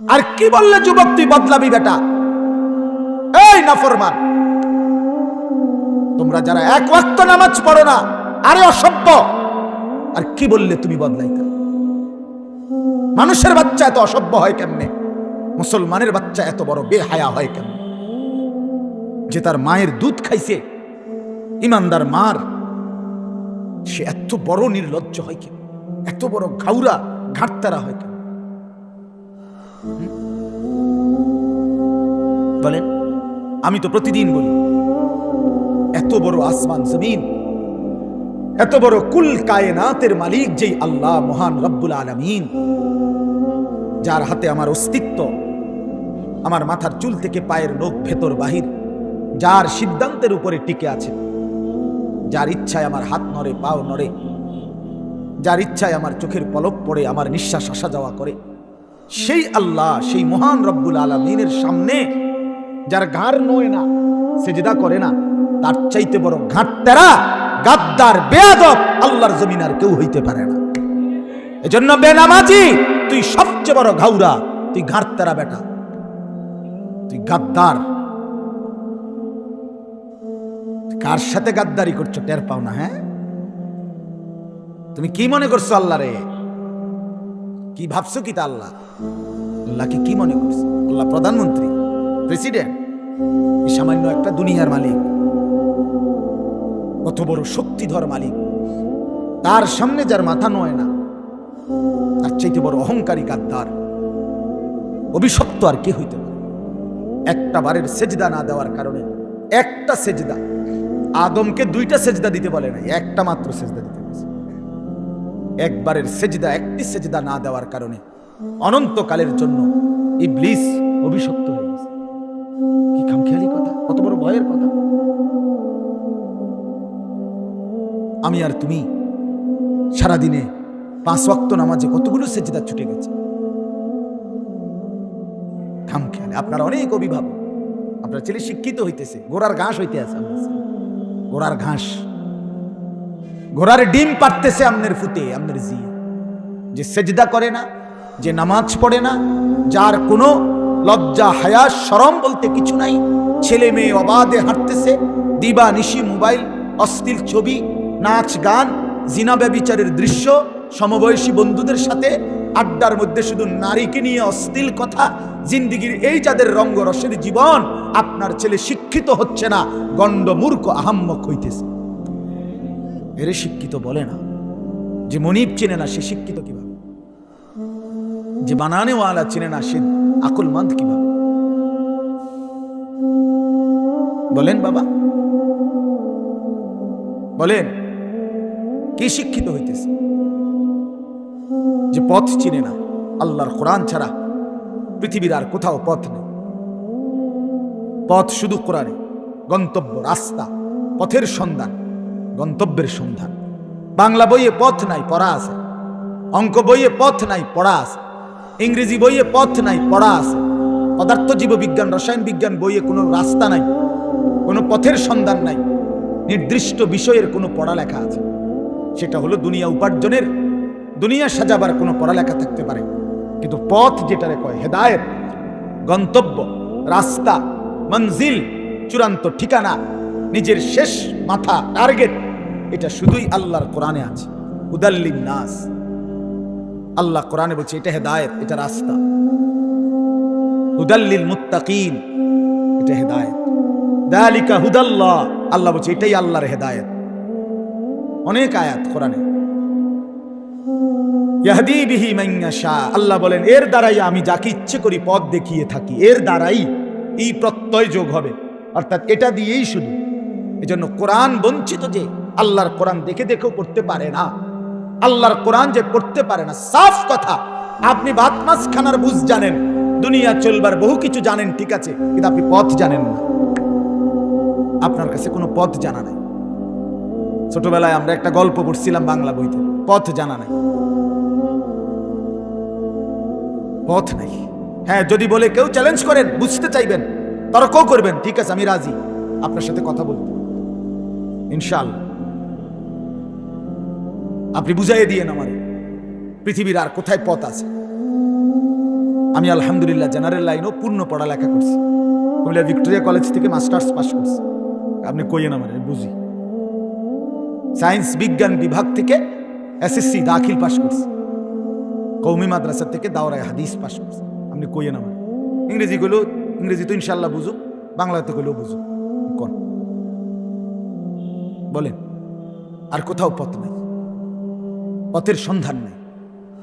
আর কি বললে যুবক, তুই বদলাবি বেটা? এই নাফরমান, তোমরা যারা এক ওয়াক্ত নামাজ পড়ো না, আরে অসভ্য। আর কি বললে তুমি বদলাইতে? মানুষের বাচ্চা এত অসভ্য হয় কেমনে? মুসলমানের বাচ্চা এত বড় বেহায়া হয় কেমনে? যে তার মায়ের দুধ খাইছে, ইমানদার মার, সে এত বড় নির্লজ্জ হয় কেন এত বড় ঘাউরা, ঘাটতারা হয় কেন? বলেন, আমি তো প্রতিদিন বলি, এত বড় আসমান, জমিন, এত বড় কুল কায়নাতের মালিক যেই আল্লাহ মহান রব্বুল আলমিন, যার হাতে আমার অস্তিত্ব, আমার মাথার চুল থেকে পায়ের নখ ভেতর বাহির, যার সিদ্ধান্তের উপরে টিকে আছে, যার ইচ্ছায় আমার হাত নড়ে, পাও নড়ে, যার ইচ্ছায় আমার চোখের পলক পড়ে, আমার নিঃশ্বাস আসা যাওয়া করে সেই আল্লাহ, সেই মহান রব্বুল আলমিনের সামনে যার ঘাড় নয় না, সেজদা করে না, তার চাইতে বড় ঘাটতেরা, গাদ্দার, বেয়াদব আল্লাহর জমিন আর কেউ হইতে পারে না। এজন্য বেনামাজি, তুই সবচেয়ে বড় ঘাউরা, তুই ঘাটতেরা বেটা, তুই গাদ্দার। কার সাথে গাদ্দারি করছ টের পাও না হ্যাঁ? তুমি কি মনে করছ আল্লাহ রে কি ভাবছ কি তা আল্লাহ? আল্লাহকে কি মনে করছ? আল্লাহ প্রধানমন্ত্রী, প্রেসিডেন্ট সামান্য একটা দুনিয়ার মালিক, কত বড় শক্তিধর মালিক, তার সামনে যার মাথা নয় না, তার চাইতে বড় অহংকারী গাদ্দার, অভিশপ্ত আর কে হইতে পারে? একটা বারের সেজদা না দেওয়ার কারণে একটা সেজদা, আদমকে দুইটা সেজদা দিতে বলে নাই, একটা মাত্র সেজদা দিতে বলেছে। একবারের সেজদা, একটি সেজদা না দেওয়ার কারণে অনন্তকালের জন্য ইবলিস অভিশপ্ত হয়ে গেছে। কি খামখেয়ালি কথা? কত বড় ভয়ের কথা। আমি আর তুমি সারাদিনে পাঁচ ওয়াক্ত নামাজে কতগুলো সেজদা ছুটে গেছে। খামখেয়ালি, আপনার অনেক অভিভাবক, আপনার ছেলে শিক্ষিত হইতেছে, গোড়ার ঘাস হইতে আছে। ঘোড়ার ঘাস ঘোড়ার ডিম পারতেছে আমনের ফুতে আমনের জি যে সেজদা করে না, যে নামাজ পড়ে না, যার কোনো লজ্জা, হায়া সরম বলতে কিছু নাই, ছেলে মেয়ে অবাধে হাঁটতেছে দিবা নিশি মোবাইল অস্থির ছবি, নাচ গান, জিনা ব্যবিচারের দৃশ্য, সমবয়সী বন্ধুদের সাথে আড্ডার মধ্যে শুধু নারীকে নিয়ে অশ্লীল কথা, জিন্দিগির এই যাদের রঙ্গরসের জীবন, আপনার ছেলে শিক্ষিত হচ্ছে না গণ্ড মূর্খ আহাম্মক হইতেছে। এরে শিক্ষিত বলে না। যে মনিব চেনে না, সে শিক্ষিত কীভাবে? যে বানানেওয়ালা চেনে না, সে আকলমন্দ কীভাবে? বলেন বাবা। বলেন, কে শিক্ষিত হইতেছে? যে পথ চিনে না, আল্লাহর কোরআন ছাড়া পৃথিবীর আর কোথাও পথ নেই। পথ শুধু কোরআনে, গন্তব্য, রাস্তা, পথের সন্ধান। গন্তব্যের সন্ধান। বাংলা বইয়ে পথ নাই, পড়া আছে। অঙ্ক বইয়ে পথ নাই, পড়া আছে। ইংরেজি বইয়ে পথ নাই, পড়া আছে। পদার্থ জীব বিজ্ঞান, রসায়ন বিজ্ঞান বইয়ে কোনো রাস্তা নাই, কোনো পথের সন্ধান নাই। নির্দিষ্ট বিষয়ের কোনো পড়ালেখা আছে। সেটা হলো দুনিয়া উপার্জনের, দুনিয়া সাজাবার কোনো পড়ালেখা থাকতে পারে। কিন্তু পথ যেটারে কয় হেদায়েত, গন্তব্য, রাস্তা, মঞ্জিল, চূড়ান্ত ঠিকানা, নিজের শেষ মাথা, টার্গেট এটা শুধুই আল্লাহর কোরআনে আছে। উদাল্লিন নাস। আল্লাহ কোরআনে বলছে, এটা হেদায়েত, এটা রাস্তা। হুদাল্লিল মুত্তাকিন, এটা হেদায়েত। দালিকা হুদাল্লাহ, আল্লাহ বলছে, এটাই আল্লাহর হেদায়েত। অনেক আয়াত কোরআনে। আল্লাহ বলেন, এর দ্বারাই আমি যাকে ইচ্ছে করি পথ দেখিয়ে থাকি। এর দ্বারাই এই প্রত্যয় যোগ হবে। অর্থাৎ এটা দিয়েই শুধু। এজন্য কোরআন বঞ্চিত যে আল্লাহর কোরআন দেখে দেখেও পড়তে পারে না। আল্লাহর কোরআন যে পড়তে পারে না, সাফ কথা। আপনি ভাত মাছ খানার বুঝ জানেন, দুনিয়া চলবার বহু কিছু জানেন, ঠিক আছে, কিন্তু আপনি পথ জানেন না। আপনার কাছে কোনো পথ জানা নাই। ছোটবেলায় আমরা একটা গল্প পড়ছিলাম বাংলা বইতে, পথ জানা নাই। পথ নাই। হ্যাঁ যদি বলে কেউ চ্যালেঞ্জ করেন, বুঝতে চাইবেন তর্কও করবেন, ঠিক আছে, আমি রাজি। আপনার সাথে কথা বলতে ইনশাআল্লাহ। আপনি বুঝাইয়ে দিয়েন আমার, পৃথিবীর আর কোথায় পথ আছে? আমি আলহামদুলিল্লাহ জেনারেল লাইনও পূর্ণ পড়ালেখা করছি। কুমিল্লা ভিক্টোরিয়া কলেজ থেকে মাস্টার্স পাস করছি। আপনি কইয়েন আমার বুঝি। সায়েন্স বিজ্ঞান বিভাগ থেকে এসএসসি দাখিল পাস করছি। কৌমি মাদ্রাসা থেকে দাওরায় হাদিস পাস করছি। আপনি কইয়েন আমার। ইংরেজি গুলো ইংরেজি তো ইনশাল্লাহ বুঝুক, বাংলাতে গেলেও বুঝুক। কোন? বলেন, আর কোথাও পথ নেই। পথের সন্ধান নেই।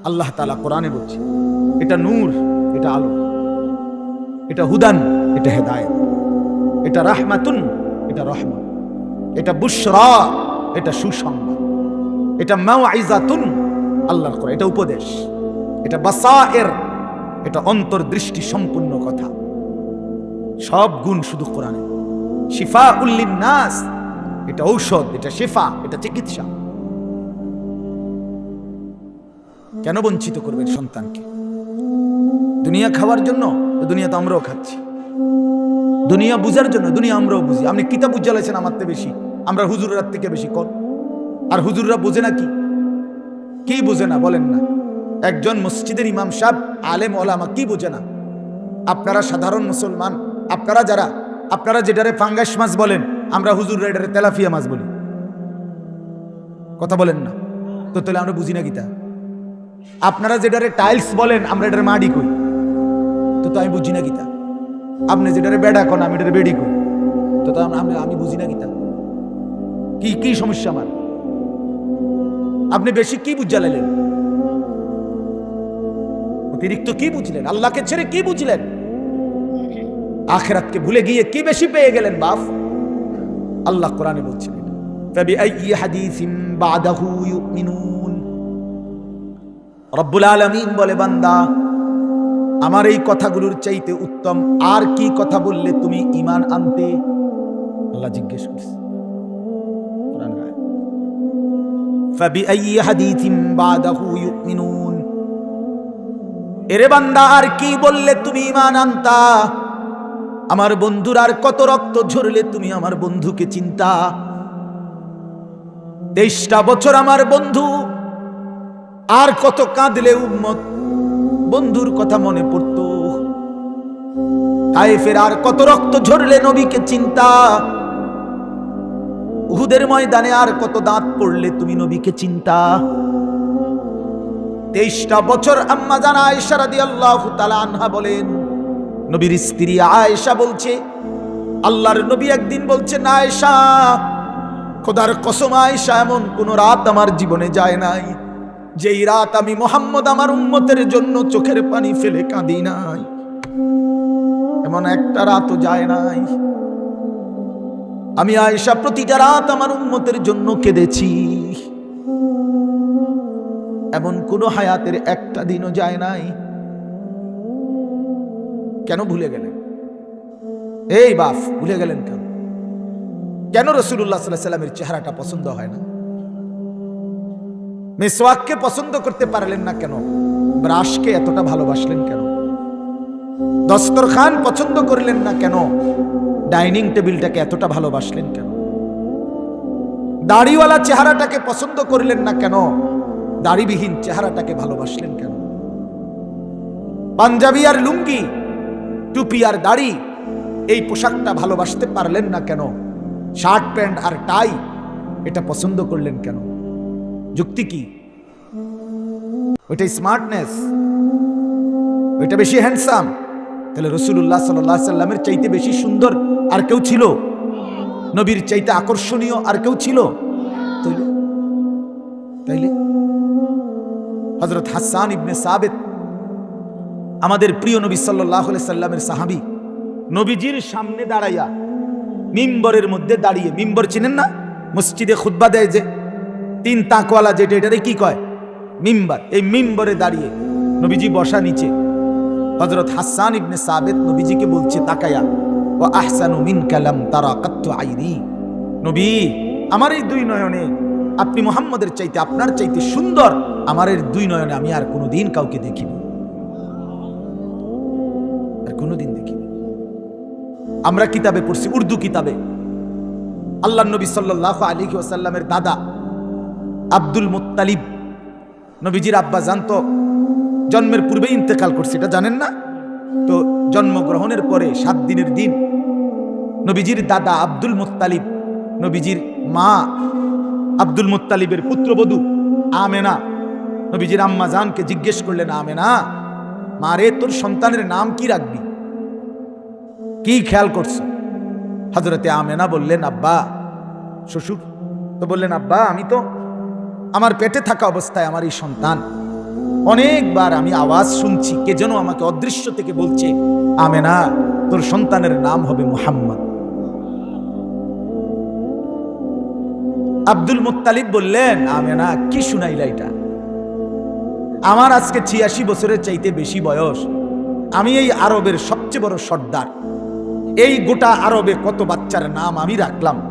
আল্লাহ তালা কোরআনে বলছে, এটা নূর, এটা আলো, এটা হুদান, এটা হেদায়ত, এটা রাহমাতুন, এটা রহমত, এটা বুশরা, এটা সুসংবাদ, এটা মাও আইজাতুন আল্লাহর করে এটা উপদেশ, এটা বাসা এর এটা অন্তর্দৃষ্টি সম্পূর্ণ কথা। সব গুণ শুধু কোরআনে। শিফা উল্লিন নাস এটা ঔষধ, এটা শিফা, এটা চিকিৎসা। কেন বঞ্চিত করবেন সন্তানকে? দুনিয়া খাওয়ার জন্য দুনিয়া তো আমরাও খাচ্ছি? দুনিয়া বুঝার জন্য দুনিয়া আমরাও বুঝি। আপনি কিতাব উজ্জ্বলাইছেন আমার থেকে বেশি। আমরা হুজুরের থেকে বেশি কর আর হুজুররা বোঝে না কি? কি বোঝে না বলেন না। একজন মসজিদের ইমাম সাহেব, আলেম, ওলামা কি বোঝে না? আপনারা সাধারণ মুসলমান, আপনারা যারা, আপনারা যেটারে ফাঙ্গাস মাছ বলেন, আমরা হুজুর এটারে তেলাফিয়া মাছ বলি। কথা বলেন না। তো তাহলে আমরা বুঝি না গীতা আপনারা যেটারে টাইলস বলেন, আমরা এটার মাড়ি কই? তো তো আমি বুঝি না গীতা। আপনি যেটারে বেড়া কন, আমি এটার বেড়ি কই? তো তো আমি আমি বুঝি না গীতা। কি কি সমস্যা আমার? আপনি বেশি কি বুঝালেন? অতিরিক্ত কি বুঝলেন? আল্লাহকে ছেড়ে কি বুঝলেন? আখেরাতকে ভুলে গিয়ে কি বেশি পেয়ে গেলেন বাফ আল্লাহ কোরআনে বলছিলেন তবে এই হাদিস বাদাহু ইউমিনুন। রব্বুল আলমিন বলে, বান্দা, আমার এই কথাগুলোর চাইতে উত্তম আর কি কথা বললে তুমি ইমান আনতে? আল্লাহ জিজ্ঞেস করছে। এরে বান্দা, আর কি বললে তুমি ইমান আনতা? আমার বন্ধুর আর কত রক্ত ঝরলে তুমি আমার বন্ধুকে চিন্তা? তেইশটা বছর আমার বন্ধু আর কত কাঁদলে উম্মত? বন্ধুর কথা মনে পড়তো। তাইফের আর কত রক্ত ঝরলে নবীকে চিন্তা। উহুদের ময়দানে আর কত দাঁত পড়লে তুমি নবীকে চিন্তা। তেইশটা বছর আম্মা জানা আয়েশা রাদিয়াল্লাহু তাআলা আনহা বলেন, নবীর স্ত্রী আয়েশা বলছে, আল্লাহর নবী একদিন বলছে, না আয়েশা, খোদার কসম আয়েশা, এমন কোন রাত আমার জীবনে যায় নাই। যেই রাত আমি মোহাম্মদ আমার উম্মতের জন্য চোখের পানি ফেলে কাঁদি নাই। এমন একটা রাতও যায় নাই। আমি আয়েশা, প্রতিটা রাত আমার উম্মতের জন্য কেঁদেছি। এমন কোন হায়াতের একটা দিনও যায় নাই। কেন ভুলে গেলেন? এই বাফ, ভুলে গেলেন কেন? কেন রসুল্লাহ সাল্লাহ সাল্লামের চেহারাটা পছন্দ হয় না? মেসওয়াককে পছন্দ করতে পারলেন না কেন? ব্রাশকে এতটা ভালোবাসলেন কেন? দস্তরখান পছন্দ করলেন না কেন? ডাইনিং টেবিলটাকে এতটা ভালোবাসলেন কেন? দাড়িওয়ালা চেহারাটাকে পছন্দ করলেন না কেন? দাড়িবিহীন চেহারাটাকে ভালোবাসলেন কেন? পাঞ্জাবি আর লুঙ্গি, টুপি আর দাড়ি, এই পোশাকটা ভালোবাসতে পারলেন না কেন? শার্ট প্যান্ট আর টাই, এটা পছন্দ করলেন কেন? যুক্তি কি? ওইটা স্মার্টনেস ওইটা বেশি হ্যান্ডসাম তাহলে রসুল্লাহ সাল্লাহ সাল্লামের চাইতে বেশি সুন্দর আর কেউ ছিল? নবীর চাইতে আকর্ষণীয় আর কেউ ছিল? তাইলে? তাইলে? হজরত হাসান ইবনে সাবেত, আমাদের প্রিয় নবী সাল্লাহ সাল্লামের সাহাবি, নবীজির সামনে দাঁড়াইয়া মিম্বরের মধ্যে দাঁড়িয়ে, মিম্বর চিনেন না? মসজিদে খুদ্া দেয় যে, তিন তাকওয়ালা যেটা, এটারে কি কয়? মিম্বার, এই মিম্বরে দাঁড়িয়ে নবীজি বসা নিচে। হজরত হাসান ইবনে সাবেদ নবীজিকে বলছে, তাকায়া ও আহসানু মিন কালাম তারা কাত্তু আইনি। নবী, আমার এই দুই নয়নে আপনি মোহাম্মদের চাইতে, আপনার চাইতে সুন্দর, আমার এই দুই নয়নে আমি আর কোনোদিন কাউকে দেখিনি। আর কোনোদিন দেখিনি। আমরা কিতাবে পড়ছি, উর্দু কিতাবে। আল্লাহ নবী সাল্লাহ আলী ওসাল্লামের দাদা আব্দুল মুত্তালিব নবীজির আব্বা জানতো, জন্মের পূর্বেই ইন্তেকাল করছে, এটা জানেন না? তো জন্মগ্রহণের পরে সাত দিনের দিন নবীজির দাদা আব্দুল মুত্তালিব, নবীজির মা আব্দুল মুত্তালিবের পুত্রবধূ আমেনা, নবীজির আম্মা জানকে জিজ্ঞেস করলেন, আমেনা, মা রে, তোর সন্তানের নাম কি রাখবি? কি খেয়াল করছ? হজরতে আমেনা বললেন, আব্বা, শ্বশুর। তো বললেন, আব্বা, আমি তো আমার পেটে থাকা অবস্থায় আমার এই সন্তান। অনেকবার আমি আওয়াজ শুনছি, কে যেন আমাকে অদৃশ্য থেকে বলছে, আমেনা, তোর সন্তানের নাম হবে মুহাম্মদ। আব্দুল মুত্তালিব বললেন, আমেনা, কি শুনাইলা এটা? আমার আজকে ছিয়াশি বছরের চাইতে বেশি বয়স। আমি এই আরবের সবচেয়ে বড় সর্দার। এই গোটা আরবে কত বাচ্চার নাম আমি রাখলাম,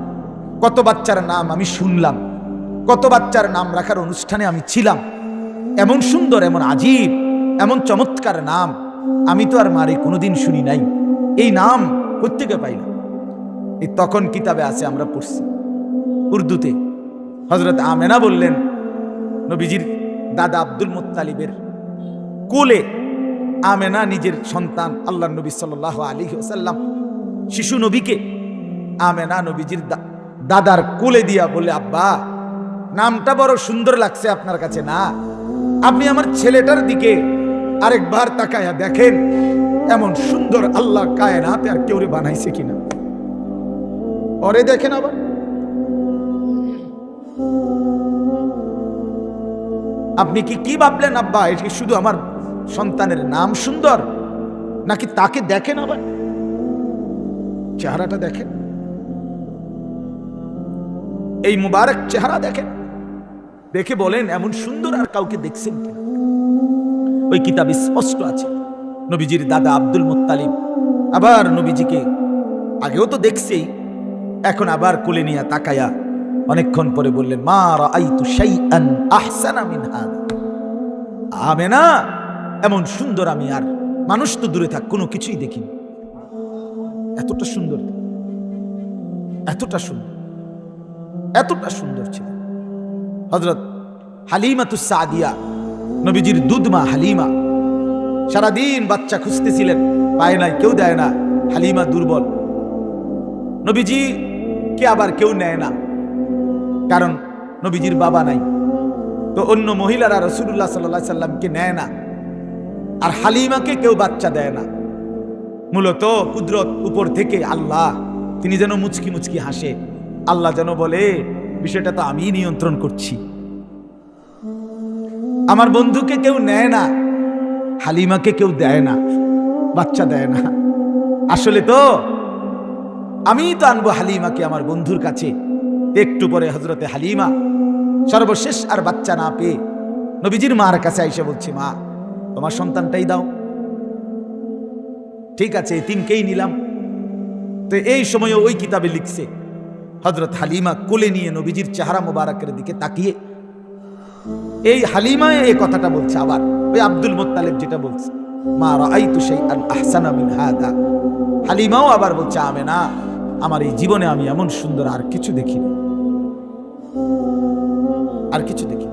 কত বাচ্চার নাম আমি শুনলাম। কত বাচ্চার নাম রাখার অনুষ্ঠানে আমি ছিলাম। এমন সুন্দর, এমন আজীব, এমন চমৎকার নাম আমি তো আর মারে কোনোদিন শুনি নাই। এই নাম প্রত্যেকে পাই না এই তখন কিতাবে আছে, আমরা পড়ছি। উর্দুতে হজরত আমেনা বললেন, নবীজির দাদা আব্দুল মুত্তালিবের কোলে আমেনা নিজের সন্তান আল্লাহ নবী সাল্লাহ আলী ওসাল্লাম শিশু নবীকে আমেনা নবীজির দাদার কোলে দিয়া বলে, আব্বা নামটা বড় সুন্দর লাগছে আপনার কাছে না? আপনি আমার ছেলেটার দিকে আরেকবার তাকায়া দেখেন, এমন সুন্দর আল্লাহ কায়নাতে আর কেউ বানাইছে কিনা। পরে দেখেন আবার। আপনি কি কি ভাবলেন, আব্বা? এটি শুধু আমার সন্তানের নাম সুন্দর, নাকি তাকে দেখেন আবার? চেহারাটা দেখেন। এই মুবারক চেহারা দেখেন। দেখে বলেন, এমন সুন্দর আর কাউকে দেখছেন কিনা ওই কিতাব স্পষ্ট আছে, নবীজির দাদা আব্দুল মুত্তালিব। আবার নবীজিকে আগেও তো দেখছেই, এখন আবার কোলে নিয়ে তাকায়া অনেকক্ষণ পরে বললেন, মা রাআইতু শাইআন মিন আমেনা এমন সুন্দর আমি আর মানুষ তো দূরে থাক, কোনো কিছুই দেখিনি। এতটা সুন্দর এতটা সুন্দর এতটা সুন্দর ছিল। হজরত হালিমাতু সাদিয়া, নবীজির দুধমা হালিমা। সারাদিন বাচ্চা খুঁজতেছিলেন, পায় নাই, কেউ দেয় না, হালিমা দুর্বল। নবীজি কে আবার কেউ নেয় না, কারণ নবীজির বাবা নাই। তো অন্য মহিলারা রসুল্লাহ সাল্লাহ সাল্লামকে নেয় না, আর হালিমাকে কেউ বাচ্চা দেয় না। মূলত কুদরত উপর থেকে আল্লাহ, তিনি যেন মুচকি মুচকি হাসে। আল্লাহ যেন বলে বিষয়টা তো আমি নিয়ন্ত্রণ করছি। আমার বন্ধুকে কেউ নেয় না, হালিমাকে কেউ দেয় না, বাচ্চা দেয় না। আসলে তো আমি তো আনব হালিমাকে আমার বন্ধুর কাছে। একটু পরে হজরতে হালিমা সর্বশেষ আর বাচ্চা না পেয়ে নবীজির মার কাছে আইসে বলছি, মা, তোমার সন্তানটাই দাও। ঠিক আছে তিনকেই নিলাম। তো এই সময় ওই কিতাবে লিখছে। হজরত হালিমা কোলে নিয়ে নবীজির চেহারা মোবারকের দিকে তাকিয়ে, এই হালিমা এই কথাটা বলছে আবার, ওই আব্দুল মোত্তালেব যেটা বলছে, মা রাআইতু শাইআন আহসানা মিন হাদা। হালিমাও আবার বলছে আমে না আমার এই জীবনে আমি এমন সুন্দর আর কিছু দেখিনি। আর কিছু দেখি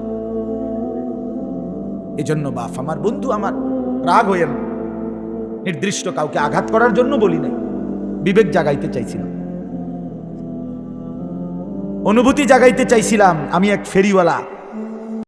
এজন্য বাপ আমার, বন্ধু আমার, রাগ না। নির্দিষ্ট কাউকে আঘাত করার জন্য বলি নাই। বিবেক জাগাইতে চাইছিলাম। অনুভূতি জাগাইতে চাইছিলাম আমি এক ফেরিওয়ালা।